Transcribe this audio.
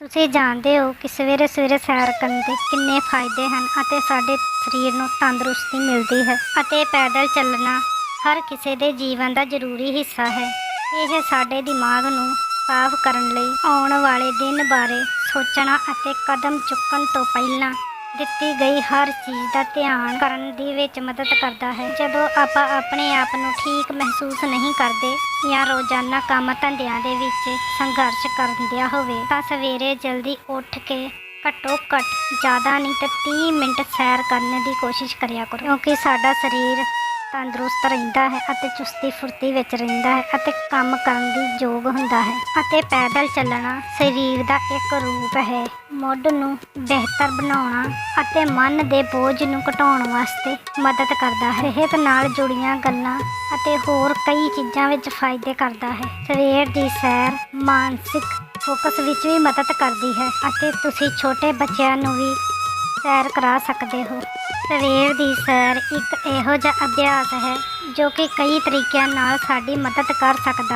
ਤੁਸੀਂ ਜਾਣਦੇ ਹੋ ਕਿ ਸਵੇਰੇ ਸਵੇਰੇ ਸੈਰ ਕਰਨ ਦੇ ਕਿੰਨੇ ਫਾਇਦੇ ਹਨ ਅਤੇ ਸਾਡੇ ਸਰੀਰ ਨੂੰ ਤੰਦਰੁਸਤੀ ਮਿਲਦੀ ਹੈ ਅਤੇ ਪੈਦਲ ਚੱਲਣਾ ਹਰ ਕਿਸੇ ਦੇ ਜੀਵਨ ਦਾ ਜ਼ਰੂਰੀ ਹਿੱਸਾ ਹੈ। ਇਹ ਸਾਡੇ ਦਿਮਾਗ ਨੂੰ ਸਾਫ਼ ਕਰਨ ਲਈ ਆਉਣ ਵਾਲੇ ਦਿਨ ਬਾਰੇ ਸੋਚਣਾ ਅਤੇ ਕਦਮ ਚੁੱਕਣ ਤੋਂ ਪਹਿਲਾਂ ਦਿੱਤੀ ਗਈ ਹਰ ਚੀਜ਼ ਦਾ ਧਿਆਨ ਕਰਨ ਦੀ ਵਿੱਚ ਮਦਦ ਕਰਦਾ ਹੈ। ਜਦੋਂ ਆਪਾਂ ਆਪਣੇ ਆਪ ਨੂੰ ਠੀਕ ਮਹਿਸੂਸ ਨਹੀਂ ਕਰਦੇ ਜਾਂ ਰੋਜ਼ਾਨਾ ਕੰਮ ਧੰਦਿਆਂ ਦੇ ਵਿੱਚ ਸੰਘਰਸ਼ ਕਰਦਿਆ ਹੋਵੇ, ਤਾਂ ਸਵੇਰੇ ਜਲਦੀ ਉੱਠ ਕੇ ਘੱਟੋ ਘੱਟ ਜ਼ਿਆਦਾ ਨਹੀਂ ਤੇ 30 ਮਿੰਟ ਸੈਰ ਕਰਨ ਦੀ ਕੋਸ਼ਿਸ਼ ਕਰਿਆ ਕਰੋ। ਕਿਉਂਕਿ ਸਾਡਾ ਸਰੀਰ ਤੰਦਰੁਸਤ ਰਹਿੰਦਾ ਹੈ ਅਤੇ ਚੁਸਤੀ ਫੁਰਤੀ ਵਿੱਚ ਰਹਿੰਦਾ ਹੈ ਅਤੇ ਕੰਮ ਕਰਨ ਦੀ ਯੋਗ ਹੁੰਦਾ ਹੈ ਅਤੇ ਪੈਦਲ ਚੱਲਣਾ ਸਰੀਰ ਦਾ ਇੱਕ ਰੂਪ ਹੈ। ਮੁੱਢ ਨੂੰ ਬਿਹਤਰ ਬਣਾਉਣਾ ਅਤੇ ਮਨ ਦੇ ਬੋਝ ਨੂੰ ਘਟਾਉਣ ਵਾਸਤੇ ਮਦਦ ਕਰਦਾ ਹੈ। ਸਿਹਤ ਨਾਲ ਜੁੜੀਆਂ ਗੱਲਾਂ ਅਤੇ ਹੋਰ ਕਈ ਚੀਜ਼ਾਂ ਵਿੱਚ ਫਾਇਦੇ ਕਰਦਾ ਹੈ। ਸਵੇਰ ਦੀ ਸੈਰ ਮਾਨਸਿਕ ਫੋਕਸ ਵਿੱਚ ਵੀ ਮਦਦ ਕਰਦੀ ਹੈ ਅਤੇ ਤੁਸੀਂ ਛੋਟੇ ਬੱਚਿਆਂ ਨੂੰ ਵੀ ਸੈਰ ਕਰਾ ਸਕਦੇ ਹੋ। ਸਵੇਰ ਦੀ ਸੈਰ ਇੱਕ ਇਹੋ ਜਿਹਾ ਅਭਿਆਸ ਹੈ ਜੋ ਕਿ ਕਈ ਤਰੀਕਿਆਂ ਨਾਲ ਸਾਡੀ ਮਦਦ ਕਰ ਸਕਦਾ